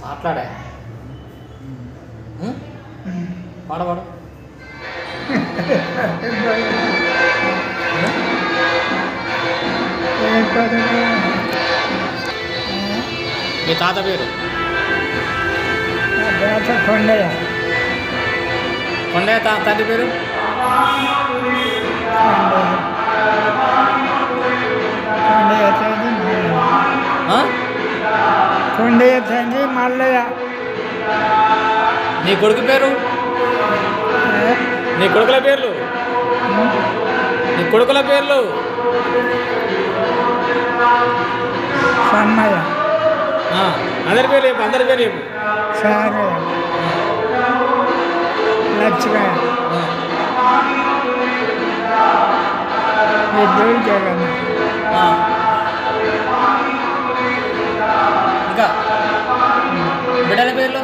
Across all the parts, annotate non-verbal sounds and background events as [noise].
మాట్లాడా. పాడవాడు. [laughs] మీ తాత పేరు? కొండయ్య. కొండయ్య తా తండ్రి పేరు? కొండయ్య. తండ్రి మల్లయ్య. నీ కొడుకు పేరు? నీ కొడుకుల పేర్లు? నీ కొడుకుల పేర్లు? సమ్మయ్య ఆ, అందరి పేరు చెప్పు అందరి పేరు చెప్పు. సారయ్య. లక్ష్మయ్య. ఇద్దరు జగన్. ఇంకా? బిడ్డల పేర్లు?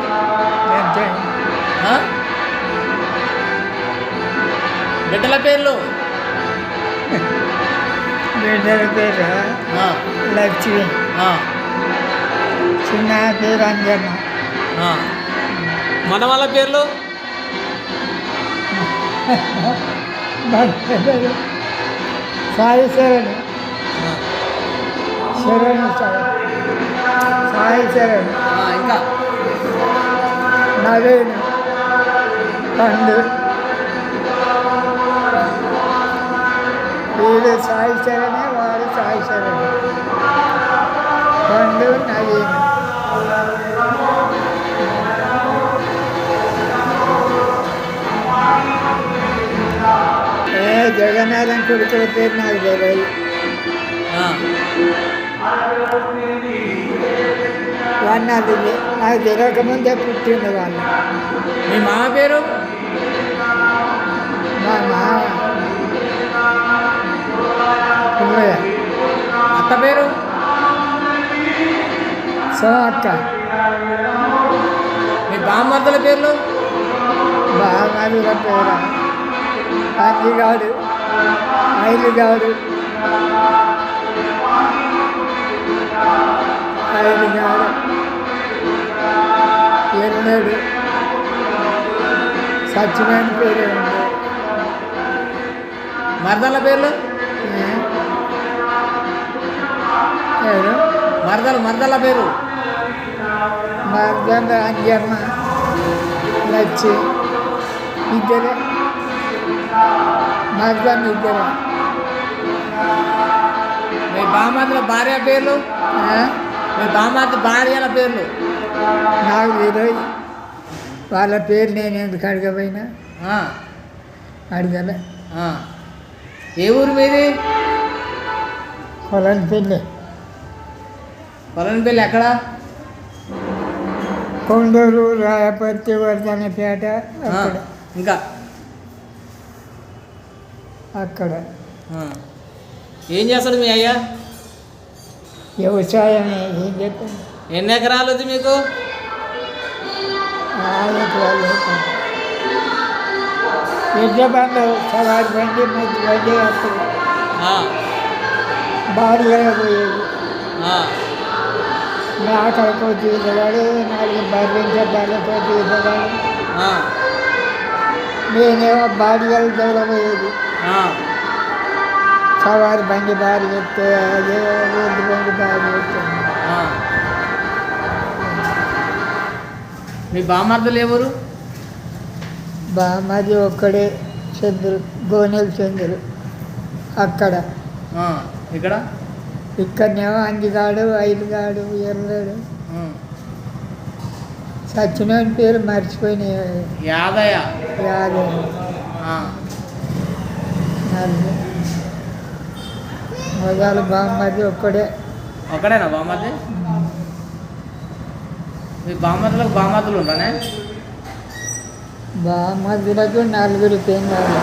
బిడ్డల పేర్లు? బిడ్డల పేరు లక్ష్మి ఆ, చిన్న పేరు అంజన్న. మన వాళ్ళ పేర్లు? సాయి శరణ్ ఆ, శరణ్ సాయి సాయి శరణ్ ఇంకా నవీన్ పండు వీడు సాయి శరణే వాడు సాయి శరణ్ నవీన్ ఏ జగన్నాథం కొడుకుల పేరు నాకు తెలియదు ఆ, వాడు నాకు తెలి- నాకు తెలియకముందే పుట్టిండు వాళ్ళు మీ మామ పేరు పుల్లయ్య అత్త పేరు? సోమక్క మీ బామ్మర్దల పేర్లు? బాగా పేరు. అంజిగాడు ఐలుగాడు ఐలుగాడు ఎన్నడు సత్యమైన పేరే ఉంది. మరదల పేర్లు? ఎవరు మరదల మరదల పేరు? మర్దన అంజమ్మ. లచ్చి. ఇద్దరే. మర్దన్ ఇద్దరే. మీ బామ్మర్దల భార్య పేర్లు? మీ బామ్మర్ది భార్యల పేర్లు? నాకు తెలియదు వాళ్ళ పేరు నేను ఎందుకు అడగపోయినా అడగలే. ఏ ఊరు మీది? పొలం పెళ్ళి. పొలం పెళ్ళి ఎక్కడ? కొండూరు రాయపర్తి వర్ధనపేట ఇంకా? అక్కడ. ఏం చేస్తాడు మీ అయ్యా? వ్యవసాయమే ఏం చెప్పండి ఎన్ని ఎకరాలు ఉంది మీకు? సవారి బండి బండి అప్పుడు భారీగా పోయేది. ఆ, మేకలతో తీసేవాడు నాలుగు బర్రెంచ బర్రెతో తీసేవాడు నేనేమో బాడిగలు తోలబోయేది సవారి బండి బారి చెప్తే అదే రోడ్డు బండి బారి ఎత్తుంది మీ బామర్దలు ఎవరు బామ్మది ఒక్కడే చంద్రు గోనెల చంద్రు అక్కడ ఇక్కడ ఇక్కడనేమో అంజిగాడు ఐదుగాడు ఎర్రడు ఆ. సత్యనారాయణ పేరు మర్చిపోయిన యాదయ్య. నలుగు మొదలు బామ్మది ఒక్కడే. ఒకడేనా బామ్మర్ది? మీ బామ్మర్దులకు బామ్మర్దులు ఉంటానే బామ్మదులకు నలుగురు పెంగాలి